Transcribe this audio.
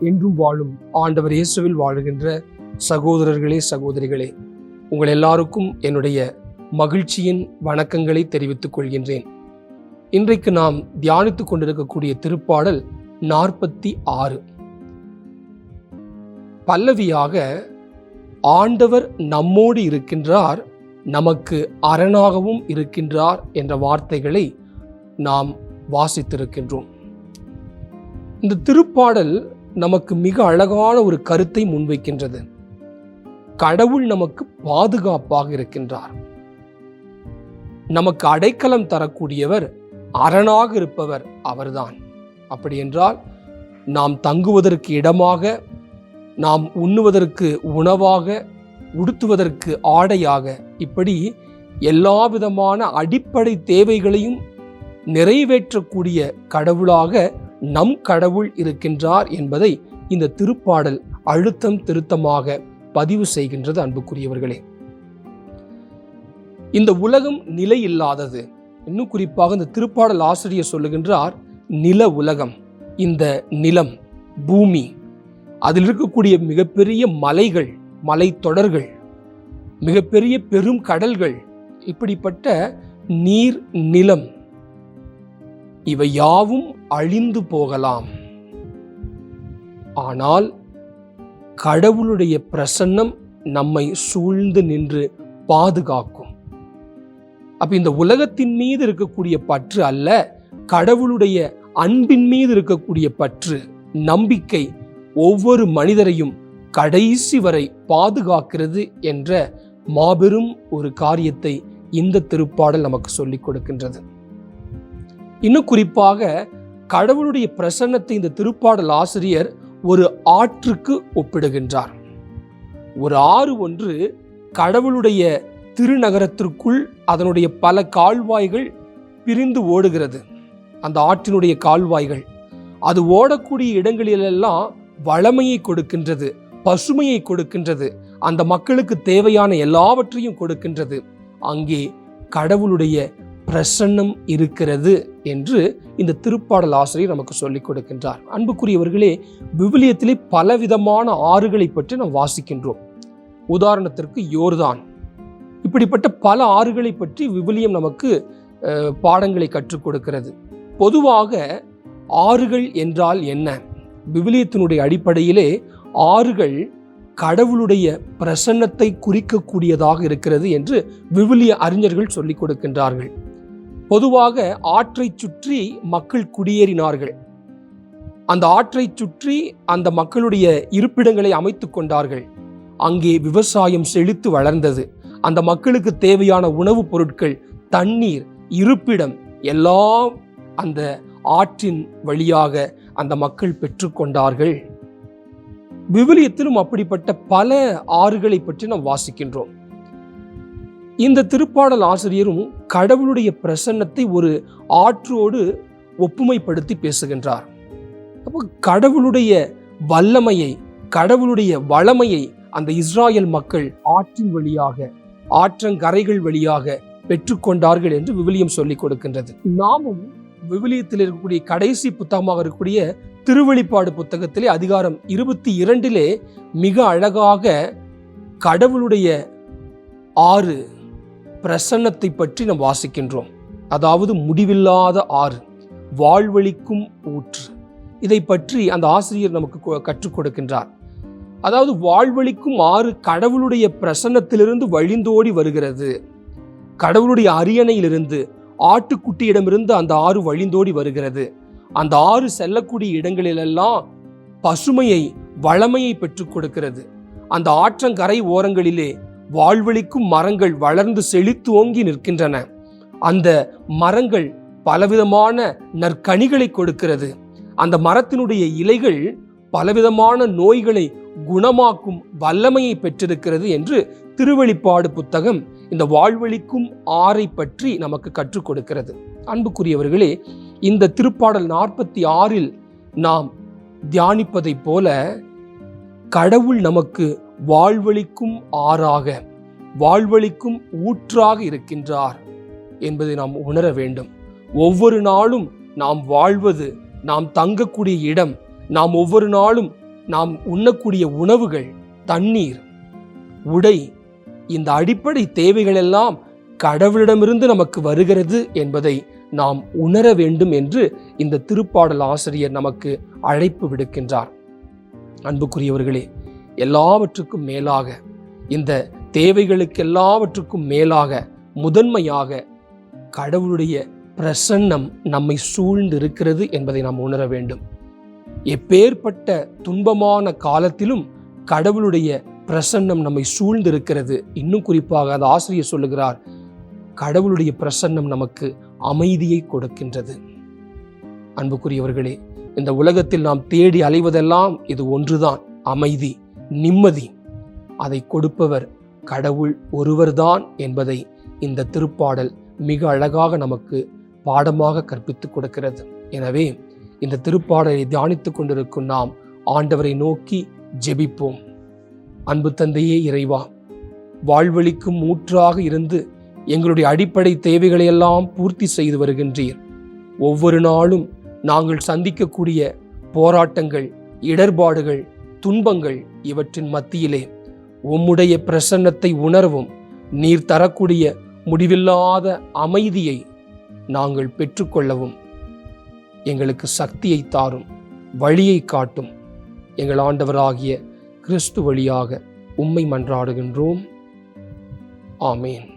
என்றும் வாழும் ஆண்டவர் இயேசுவில் வாழுகின்ற சகோதரர்களே சகோதரிகளே உங்கள் எல்லாருக்கும் என்னுடைய மகிழ்ச்சியின் வணக்கங்களை தெரிவித்துக் கொள்கின்றேன். இன்றைக்கு நாம் தியானித்துக் கொண்டிருக்கக்கூடிய திருப்பாடல் நாற்பத்தி ஆறு. பல்லவியாக ஆண்டவர் நம்மோடு இருக்கின்றார் நமக்கு அரணாகவும் இருக்கின்றார் என்ற வார்த்தைகளை நாம் வாசித்திருக்கின்றோம். இந்த திருப்பாடல் நமக்கு மிக அழகான ஒரு கருத்தை முன்வைக்கின்றது. கடவுள் நமக்கு பாதுகாப்பாக இருக்கின்றார். நமக்கு அடைக்கலம் தரக்கூடியவர் அரணாக இருப்பவர் அவர்தான். அப்படி என்றால் நாம் தங்குவதற்கு இடமாக நாம் உண்ணுவதற்கு உணவாக உடுத்துவதற்கு ஆடையாக இப்படி எல்லா விதமான அடிப்படை தேவைகளையும் நிறைவேற்றக்கூடிய கடவுளாக நம் கடவுள் இருக்கின்றார் என்பதை இந்த திருப்பாடல் அழுத்தம் திருத்தமாக பதிவு செய்கின்றது அன்புக்குரியவர்களே. இந்த உலகம் நிலை இல்லாதது. இன்னும் குறிப்பாக இந்த திருப்பாடல் ஆசிரியர் சொல்லுகின்றார் நில உலகம் இந்த நிலம் பூமி அதில் இருக்கக்கூடிய மிகப்பெரிய மலைகள் மலைத்தொடர்கள் மிகப்பெரிய பெரும் கடல்கள் இப்படிப்பட்ட நீர் நிலம் இவை யாவும் அழிந்து போகலாம். ஆனால் கடவுளுடைய பிரசன்னம் நம்மை சூழ்ந்து நின்று பாதுகாக்கும். அப்ப இந்த உலகத்தின் மீது இருக்கக்கூடிய பற்று அல்ல கடவுளுடைய அன்பின் மீது இருக்கக்கூடிய பற்று நம்பிக்கை ஒவ்வொரு மனிதரையும் கடைசி வரை பாதுகாக்கிறது என்ற மாபெரும் ஒரு காரியத்தை இந்த திருப்பாடல் நமக்கு சொல்லிக் கொடுக்கின்றது. இன்னும் குறிப்பாக கடவுளுடைய பிரசன்னத்தை இந்த திருப்பாடல் ஆசிரியர் ஒரு ஆற்றுக்கு ஒப்பிடுகின்றார். ஒரு ஆறு ஒன்று கடவுளுடைய திருநகரத்திற்குள் அதனுடைய பல கால்வாய்கள் பிரிந்து ஓடுகிறது. அந்த ஆற்றினுடைய கால்வாய்கள் அது ஓடக்கூடிய இடங்களிலெல்லாம் வளமையை கொடுக்கின்றது பசுமையை கொடுக்கின்றது அந்த மக்களுக்கு தேவையான எல்லாவற்றையும் கொடுக்கின்றது. அங்கே கடவுளுடைய பிரசன்னம் இருக்கிறது என்று இந்த திருப்பாடல் ஆசிரியர் நமக்கு சொல்லிக் கொடுக்கின்றார். அன்புக்குரியவர்களே விவிலியத்திலே பலவிதமான ஆறுகளை பற்றி நாம் வாசிக்கின்றோம். உதாரணத்திற்கு யோர்தான். இப்படிப்பட்ட பல ஆறுகளை பற்றி விவிலியம் நமக்கு பாடங்களை கற்றுக் கொடுக்கிறது. பொதுவாக ஆறுகள் என்றால் என்ன? விவிலியத்தினுடைய அடிப்படையிலே ஆறுகள் கடவுளுடைய பிரசன்னத்தை குறிக்கக்கூடியதாக இருக்கிறது என்று விவிலிய அறிஞர்கள் சொல்லிக் கொடுக்கின்றார்கள். பொதுவாக ஆற்றை சுற்றி மக்கள் குடியேறினார்கள். அந்த ஆற்றை சுற்றி அந்த மக்களுடைய இருப்பிடங்களை அமைத்து கொண்டார்கள். அங்கே விவசாயம் செழித்து வளர்ந்தது. அந்த மக்களுக்கு தேவையான உணவுப் பொருட்கள் தண்ணீர் இருப்பிடம் எல்லாம் அந்த ஆற்றின் வழியாக அந்த மக்கள் பெற்றுக்கொண்டார்கள் விவிலியத்திலும் அப்படிப்பட்ட பல ஆறுகளை பற்றி நாம் வாசிக்கின்றோம். இந்த திருப்பாடல் ஆசிரியரும் கடவுளுடைய பிரசன்னத்தை ஒரு ஆற்றோடு ஒப்புமைப்படுத்தி பேசுகின்றார். அப்போ கடவுளுடைய வல்லமையை கடவுளுடைய வளமையை அந்த இஸ்ராயல் மக்கள் ஆற்றின் வழியாக ஆற்றங்கரைகள் வழியாக பெற்றுக்கொண்டார்கள் என்று விவிலியம் சொல்லிக் கொடுக்கின்றது. நாமும் விவிலியத்தில் இருக்கக்கூடிய கடைசி புத்தகமாக இருக்கக்கூடிய திருவெளிப்பாடு புத்தகத்திலே அதிகாரம் இருபத்தி இரண்டிலே மிக அழகாக கடவுளுடைய ஆறு பிரசன்னத்தை பற்றி நாம் வாசிக்கின்றோம். அதாவது முடிவில்லாத ஆறு வாழ்வழிக்கும் ஊற்று. இதை பற்றி அந்த ஆசிரியர் நமக்கு கொ- கற்றுக் கொடுக்கின்றார். அதாவது வாழ்வழிக்கும் ஆறு கடவுளுடைய பிரசன்னத்திலிருந்து வழிந்தோடி வருகிறது. கடவுளுடைய அரியணையிலிருந்து ஆட்டுக்குட்டியிடமிருந்து அந்த ஆறு வழிந்தோடி வருகிறது. அந்த ஆறு செல்லக்கூடிய இடங்களிலெல்லாம் பசுமையை வளமையை பெற்றுக் கொடுக்கிறது. அந்த ஆற்றங்கரை ஓரங்களிலே வாழ்வழிக்கும் மரங்கள் வளர்ந்து செழித்துவோங்கி நிற்கின்றன. அந்த மரங்கள் பலவிதமான நற்கனிகளை கொடுக்கிறது. அந்த மரத்தினுடைய இலைகள் பலவிதமான நோய்களை குணமாக்கும் வல்லமையை பெற்றிருக்கிறது என்று திருவெளிப்பாடு புத்தகம் இந்த வாழ்வழிக்கும் ஆறை பற்றி நமக்கு கற்றுக் கொடுக்கிறது. அன்புக்குரியவர்களே இந்த திருப்பாடல் நாற்பத்தி ஆறில் நாம் தியானிப்பதைப் போல கடவுள் நமக்கு வாழ்வழிக்கும் ஆறாக வாழ்வழிக்கும் ஊற்றாக இருக்கின்றார் என்பதை நாம் உணர வேண்டும். ஒவ்வொரு நாளும் நாம் வாழ்வது நாம் தங்கக்கூடிய இடம் நாம் ஒவ்வொரு நாளும் நாம் உண்ணக்கூடிய உணவுகள் தண்ணீர் உடை இந்த அடிப்படை தேவைகள் எல்லாம் கடவுளிடமிருந்து நமக்கு வருகிறது என்பதை நாம் உணர வேண்டும் என்று இந்த திருப்பாடல் ஆசிரியர் நமக்கு அழைப்பு விடுக்கின்றார். அன்புக்குரியவர்களே எல்லாவற்றுக்கும் மேலாக இந்த தேவைகளுக்கு எல்லாவற்றுக்கும் மேலாக முதன்மையாக கடவுளுடைய பிரசன்னம் நம்மை சூழ்ந்து இருக்கிறது என்பதை நாம் உணர வேண்டும். எப்பேற்பட்ட துன்பமான காலத்திலும் கடவுளுடைய பிரசன்னம் நம்மை சூழ்ந்து இருக்கிறது இன்னும் குறிப்பாக அந்த ஆசிரியர் சொல்லுகிறார் கடவுளுடைய பிரசன்னம் நமக்கு அமைதியை கொடுக்கின்றது. அன்புக்குரியவர்களே இந்த உலகத்தில் நாம் தேடி அலைவதெல்லாம் இது ஒன்றுதான் அமைதி. நிம்மதி. அதை கொடுப்பவர் கடவுள் ஒருவர்தான் என்பதை இந்த திருப்பாடல் மிக அழகாக நமக்கு பாடமாக கற்பித்துக் கொடுக்கிறது. எனவே இந்த திருப்பாடலை தியானித்துக் கொண்டிருக்கும் நாம் ஆண்டவரை நோக்கி ஜெபிப்போம். அன்பு தந்தையே இறைவா வாழ்வழிக்கும் ஊற்றாக இருந்து எங்களுடைய அடிப்படை தேவைகளையெல்லாம் பூர்த்தி செய்து வருகின்றீர். ஒவ்வொரு நாளும் நாங்கள் சந்திக்கக்கூடிய போராட்டங்கள் இடர்பாடுகள் துன்பங்கள் இவற்றின் மத்தியிலே. உம்முடைய பிரசன்னத்தை உணரவும் நீர் தரக்கூடிய முடிவில்லாத அமைதியை நாங்கள் பெற்றுக்கொள்ளவும். எங்களுக்கு சக்தியை தாரும் வழியை காட்டும். எங்கள் ஆண்டவராகிய கிறிஸ்து வழியாக உம்மை மன்றாடுகின்றோம். ஆமேன்.